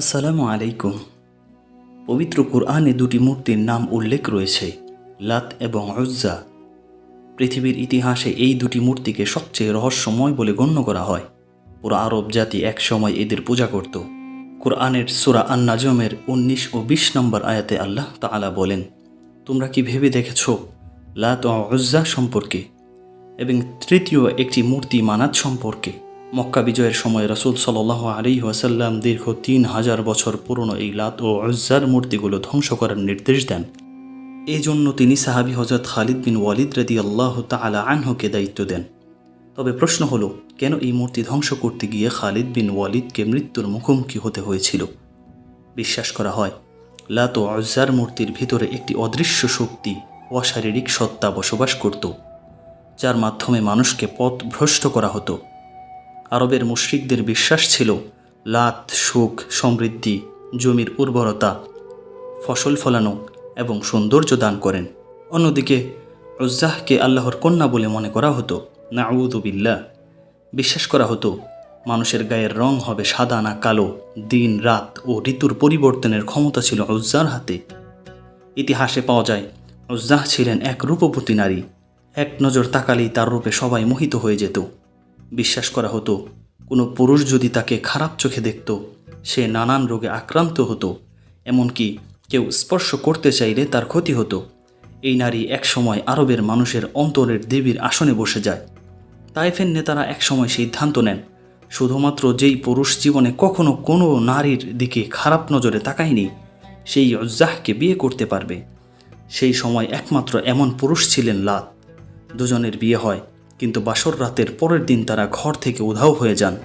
আসসালামু আলাইকুম। পবিত্র কুরআনে দুটি মূর্তির নাম উল্লেখ রয়েছে, লাত এবং উজ্জা। পৃথিবীর ইতিহাসে এই দুটি মূর্তিকে সবচেয়ে রহস্যময় বলে গণ্য করা হয়। পুরো আরব জাতি একসময় এদের পূজা করত। কুরআনের সুরা আন্নাজমের উনিশ ও বিশ নম্বর আয়াতে আল্লাহ তাআলা বলেন, তোমরা কি ভেবে দেখেছ লাত ও উজ্জা সম্পর্কে এবং তৃতীয় একটি মূর্তি মানাত সম্পর্কে? মক্কা বিজয়ের সময় রসুল সাল আলী ওয়াসাল্লাম দীর্ঘ তিন হাজার বছর পুরনো এই লাত ও উজ্জার মূর্তিগুলো ধ্বংস করার নির্দেশ দেন। এই জন্য তিনি সাহাবি হজরত খালিদ বিন ওয়ালিদ রদি আল্লাহ তালা আনহুকে দায়িত্ব দেন। তবে প্রশ্ন হলো, কেন এই মূর্তি ধ্বংস করতে গিয়ে খালিদ বিন ওয়ালিদকে মৃত্যুর মুখোমুখি হতে হয়েছিল? বিশ্বাস করা হয়, লাত ও অজ্জার মূর্তির ভিতরে একটি অদৃশ্য শক্তি অশারীরিক সত্তা বসবাস করত, যার মাধ্যমে মানুষকে পথ ভ্রষ্ট করা হতো। আরবের মুশরিকদের বিশ্বাস ছিল লাত সুখ সমৃদ্ধি, জমির উর্বরতা, ফসল ফলানো এবং সৌন্দর্য দান করেন। অন্যদিকে উজ্জাহকে আল্লাহর কন্যা বলে মনে করা হতো নাউদুবিল্লা বিশ্বাস করা হতো, মানুষের গায়ের রং হবে সাদা না কালো, দিন, রাত ও ঋতুর পরিবর্তনের ক্ষমতা ছিল উজ্জার হাতে। ইতিহাসে পাওয়া যায়, উজ্জাহ ছিলেন এক রূপবতী নারী। এক নজর তাকালেই তার রূপে সবাই মোহিত হয়ে যেত। বিশ্বাস করা হতো। কোনো পুরুষ যদি তাকে খারাপ চোখে দেখত, সে নানান রোগে আক্রান্ত হতো, এমনকি কেউ স্পর্শ করতে চাইলে তার ক্ষতি হতো। এই নারী একসময় আরবের মানুষের অন্তরের দেবীর আসনে বসে যায়। তাইফের নেতারা একসময় সিদ্ধান্ত নেন, শুধুমাত্র যেই পুরুষ জীবনে কখনো কোনো নারীর দিকে খারাপ নজরে তাকায়নি, সেই উজ্জাহকে বিয়ে করতে পারবে। সেই সময় একমাত্র এমন পুরুষ ছিলেন লাত। দুজনের বিয়ে হয় কিন্তু বাসর রাতের পরের দিন তারা ঘর থেকে উধাও হয়ে যান।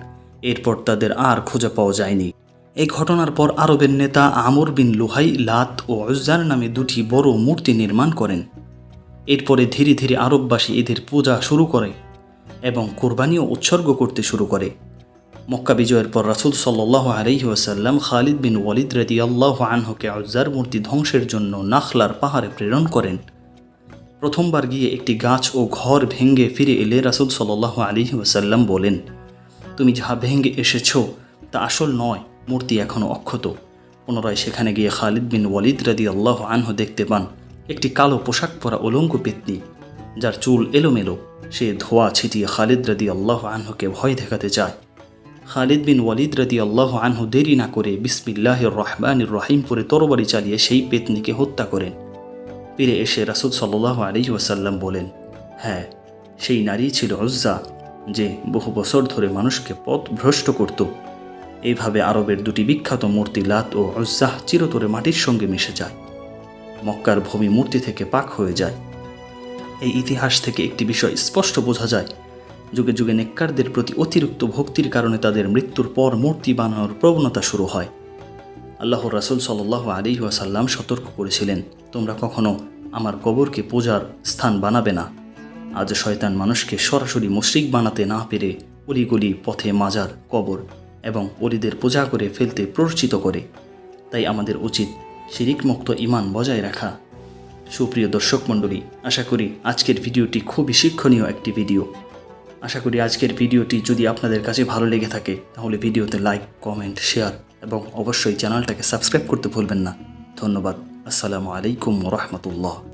এরপর তাদের আর খুঁজে পাওয়া যায়নি। এই ঘটনার পর আরবের নেতা আমর বিন লুহাই, লাত ও অজ্জার নামে দুটি বড় মূর্তি নির্মাণ করেন। এরপরে ধীরে ধীরে আরববাসী এদের পূজা শুরু করে এবং কোরবানিও উৎসর্গ করতে শুরু করে। মক্কা বিজয়ের পর রাসুল সাল্লাহ আলহি ওয়াসাল্লাম খালিদ বিন ওয়ালিদ রেদি আল্লাহ আনহকে অজ্জার মূর্তি ধ্বংসের জন্য নাখলার পাহাড়ে প্রেরণ করেন। প্রথমবার গিয়ে একটি গাছ ও ঘর ভেঙ্গে ফিরে এলে রাসুল সাল্লাহ আলী ওসাল্লাম বলেন, তুমি যাহা ভেঙ্গে এসেছ তা আসল নয়, মূর্তি এখনও অক্ষত। পুনরায় সেখানে গিয়ে খালিদ বিন ওয়ালিদ রাদি আল্লাহ আনহ দেখতে পান, একটি কালো পোশাক পরা উলঙ্গ পেতনি, যার চুল এলোমেলো। সে ধোয়া ছিটিয়ে খালিদ রাদি আল্লাহ আনহকে ভয় দেখাতে চায়। খালিদ বিন ওয়ালিদ রাদি আল্লাহ আনহু দেরি না করে বিসমিল্লাহ রহমানির রহিম পরে তরবারি চালিয়ে সেই পেতনিকে হত্যা করেন। ফিরে এসে রাসুল সাল্লাহ আলী ওয়াসাল্লাম বলেন হ্যাঁ সেই নারী ছিল উজ্জা যে বহু বছর ধরে মানুষকে পথ ভ্রষ্ট করত। এইভাবে আরবের দুটি বিখ্যাত মূর্তি লাত ও উজ্জাহ চিরতরে মাটির সঙ্গে মিশে যায়। মক্কার ভূমি মূর্তি থেকে পাক হয়ে যায়। এই ইতিহাস থেকে একটি বিষয় স্পষ্ট বোঝা যায়। যুগে যুগে নেককারদের প্রতি অতিরিক্ত ভক্তির কারণে তাদের মৃত্যুর পর মূর্তি বানানোর প্রবণতা শুরু হয়। আল্লাহ রাসুল সাল্লাহ আলী ওয়াসাল্লাম সতর্ক করেছিলেন, তোমরা কখনো আমার কবরকে পূজার স্থান বানাবে না। আজ শয়তান মানুষকে সরাসরি মুশ্রিক বানাতে না পেরে অলিগলি পথে মাজার, কবর এবং অলিদের পূজা করে ফেলতে প্ররোচিত করে। তাই আমাদের উচিত শিরিকমুক্ত ইমান বজায় রাখা। সুপ্রিয় দর্শক মণ্ডলী, আশা করি আজকের ভিডিওটি খুবই শিক্ষণীয় একটি ভিডিও। আশা করি আজকের ভিডিওটি যদি আপনাদের কাছে ভালো লেগে থাকে, তাহলে ভিডিওতে লাইক, কমেন্ট, শেয়ার এবং অবশ্যই চ্যানেলটাকে সাবস্ক্রাইব করতে ভুলবেন না। ধন্যবাদ। আসসালামু আলাইকুম রহমতুল্লাহ।